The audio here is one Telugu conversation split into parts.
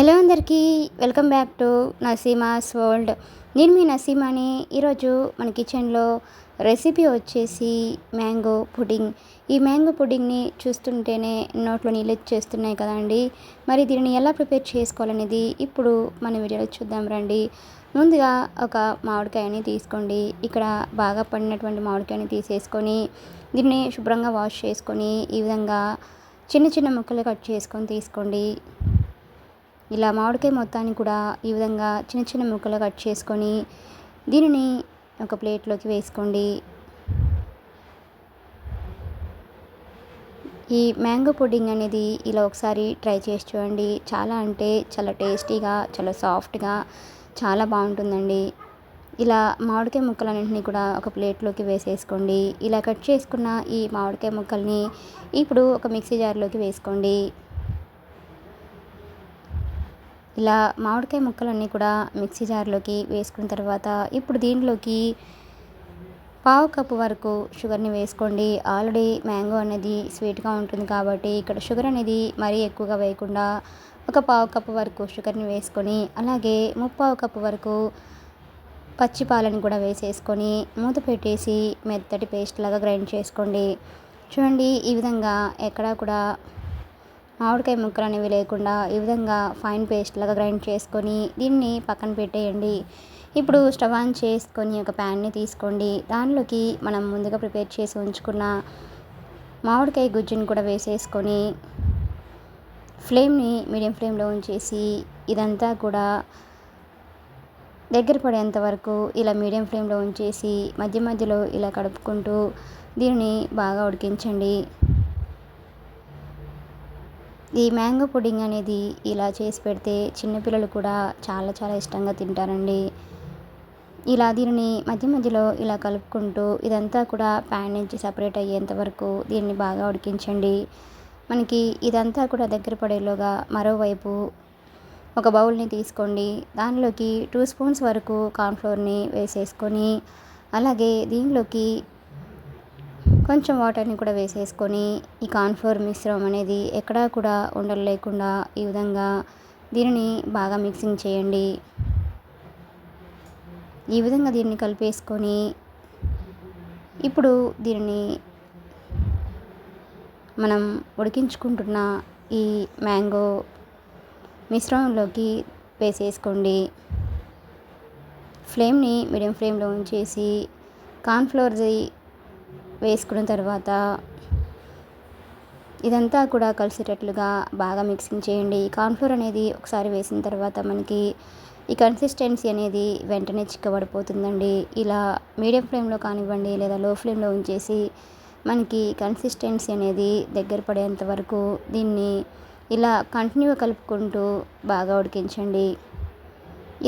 హలో అందరికీ welcome back to Naseema's world. నేను మీ నసీమాని. ఈరోజు మన కిచెన్లో రెసిపీ వచ్చేసి మ్యాంగో పుడింగ్. ఈ మ్యాంగో పుడింగ్ని చూస్తుంటేనే నోట్లో నీళ్ళు చేస్తున్నాయి కదండి. మరి దీనిని ఎలా ప్రిపేర్ చేసుకోవాలనేది ఇప్పుడు మన వీడియోలో చూద్దాం రండి. ముందుగా ఒక మామిడికాయని తీసుకోండి. ఇక్కడ బాగా పడినటువంటి మామిడికాయని తీసేసుకొని దీన్ని శుభ్రంగా వాష్ చేసుకొని ఈ విధంగా చిన్న చిన్న ముక్కలు కట్ చేసుకొని తీసుకోండి. ఇలా మామిడికాయ మొత్తాన్ని కూడా ఈ విధంగా చిన్న చిన్న ముక్కలు కట్ చేసుకొని దీనిని ఒక ప్లేట్లోకి వేసుకోండి. ఈ మ్యాంగో పుడ్డింగ్ అనేది ఇలా ఒకసారి ట్రై చేసి చూడండి. చాలా అంటే చాలా టేస్టీగా చాలా సాఫ్ట్గా చాలా బాగుంటుందండి. ఇలా మామిడికాయ ముక్కలన్నింటినీ కూడా ఒక ప్లేట్లోకి వేసేసుకోండి. ఇలా కట్ చేసుకున్న ఈ మామిడికాయ ముక్కల్ని ఇప్పుడు ఒక మిక్సీ జార్లోకి వేసుకోండి. ఇలా మామిడికాయ ముక్కలన్నీ కూడా మిక్సీ జార్లోకి వేసుకున్న తర్వాత ఇప్పుడు దీంట్లోకి పావు కప్పు వరకు షుగర్ని వేసుకోండి. ఆల్రెడీ మ్యాంగో అనేది స్వీట్గా ఉంటుంది కాబట్టి ఇక్కడ షుగర్ అనేది మరీ ఎక్కువగా వేయకుండా ఒక పావు కప్పు వరకు షుగర్ని వేసుకొని అలాగే ముప్పావు కప్పు వరకు పచ్చి పాలని కూడా వేసేసుకొని మూత పెట్టేసి మెత్తటి పేస్ట్ లాగా గ్రైండ్ చేసుకోండి. చూడండి ఈ విధంగా ఎక్కడా కూడా మామిడికాయ ముక్కలు అనేవి లేకుండా ఈ విధంగా ఫైన్ పేస్ట్ లాగా గ్రైండ్ చేసుకొని దీన్ని పక్కన పెట్టేయండి. ఇప్పుడు స్టవ్ ఆన్ చేసుకొని ఒక ప్యాన్ని తీసుకోండి. దానిలోకి మనం ముందుగా ప్రిపేర్ చేసి ఉంచుకున్న మామిడికాయ గుజ్జుని కూడా వేసేసుకొని ఫ్లేమ్ని మీడియం ఫ్లేమ్లో ఉంచేసి ఇదంతా కూడా దగ్గర పడేంత వరకు ఇలా మీడియం ఫ్లేమ్లో ఉంచేసి మధ్య మధ్యలో ఇలా కడుపుకుంటూ దీనిని బాగా ఉడికించండి. ఈ మ్యాంగో పుడింగ్ అనేది ఇలా చేసి పెడితే చిన్నపిల్లలు కూడా చాలా చాలా ఇష్టంగా తింటారండి. ఇలా దీనిని మధ్య మధ్యలో ఇలా కలుపుకుంటూ ఇదంతా కూడా ప్యాన్ నుంచి సపరేట్ అయ్యేంత వరకు దీన్ని బాగా ఉడికించండి. మనకి ఇదంతా కూడా దగ్గర పడేలోగా మరోవైపు ఒక బౌల్ని తీసుకోండి. దానిలోకి టూ స్పూన్స్ వరకు కార్న్ఫ్లోర్ని వేసేసుకొని అలాగే దీనిలోకి కొంచెం వాటర్ని కూడా వేసేసుకొని ఈ కార్న్ఫ్లోర్ మిశ్రమం అనేది ఎక్కడా కూడా ఉండలు లేకుండా ఈ విధంగా దీనిని బాగా మిక్సింగ్ చేయండి. ఈ విధంగా దీన్ని కలిపేసుకొని ఇప్పుడు దీనిని మనం ఉడికించుకుంటున్న ఈ మ్యాంగో మిశ్రమంలోకి వేసేసుకోండి. ఫ్లేమ్ని మీడియం ఫ్లేమ్లో ఉంచేసి కార్న్ఫ్లోర్ది వేసుకున్న తర్వాత ఇదంతా కూడా కలిసేటట్లుగా బాగా మిక్సింగ్ చేయండి. కార్న్ఫ్లోర్ అనేది ఒకసారి వేసిన తర్వాత మనకి ఈ కన్సిస్టెన్సీ అనేది వెంటనే చిక్కబడిపోతుందండి. ఇలా మీడియం ఫ్లేమ్లో కానివ్వండి లేదా లో ఫ్లేమ్లో ఉంచేసి మనకి కన్సిస్టెన్సీ అనేది దగ్గర పడేంత వరకు దీన్ని ఇలా కంటిన్యూ కలుపుకుంటూ బాగా ఉడికించండి.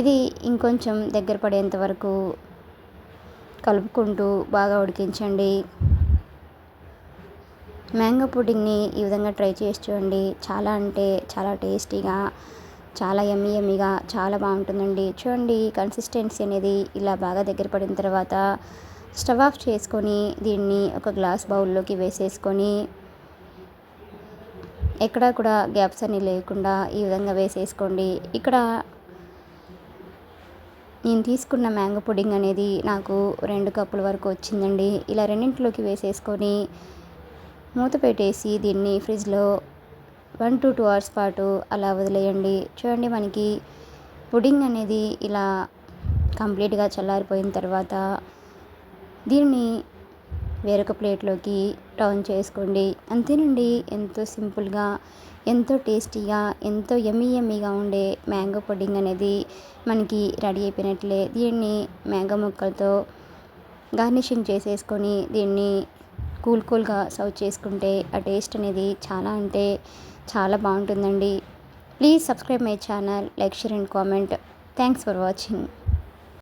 ఇది ఇంకొంచెం దగ్గర పడేంత వరకు కలుపుకుంటూ బాగా ఉడికించండి. మ్యాంగో పుడ్డింగ్ని ఈ విధంగా ట్రై చేసి చూడండి. చాలా అంటే చాలా టేస్టీగా చాలా ఎమ్మి ఎమ్మిగా చాలా బాగుంటుందండి. చూడండి కన్సిస్టెన్సీ అనేది ఇలా బాగా దగ్గర పడిన తర్వాత స్టవ్ ఆఫ్ చేసుకొని దీన్ని ఒక గ్లాస్ బౌల్లోకి వేసేసుకొని ఎక్కడా కూడా గ్యాప్స్ అన్ని లేకుండా ఈ విధంగా వేసేసుకోండి. ఇక్కడ నేను తీసుకున్న మ్యాంగో పుడింగ్ అనేది నాకు రెండు కప్పుల వరకు వచ్చిందండి. ఇలా రెండింటిలోకి వేసేసుకొని మూత పెట్టేసి దీన్ని ఫ్రిడ్జ్లో వన్ టు టూ అవర్స్ పాటు అలా వదిలేయండి. చూడండి మనకి పుడింగ్ అనేది ఇలా కంప్లీట్గా చల్లారిపోయిన తర్వాత దీన్ని వేరొక ప్లేట్లోకి టర్న్ చేసుకోండి. అంతేనండి ఎంతో సింపుల్గా ఎంతో టేస్టీగా ఎంతో ఎమ్మీ ఎమ్మీగా ఉండే మ్యాంగో పుడ్డింగ్ అనేది మనకి రెడీ అయిపోయినట్లే. దీన్ని మ్యాంగో ముక్కలతో గార్నిషింగ్ చేసేసుకొని దీన్ని కూల్ కూల్గా సర్వ్ చేసుకుంటే ఆ టేస్ట్ అనేది చాలా అంటే చాలా బాగుంటుందండి. Please subscribe my channel like share and comment. Thanks for watching.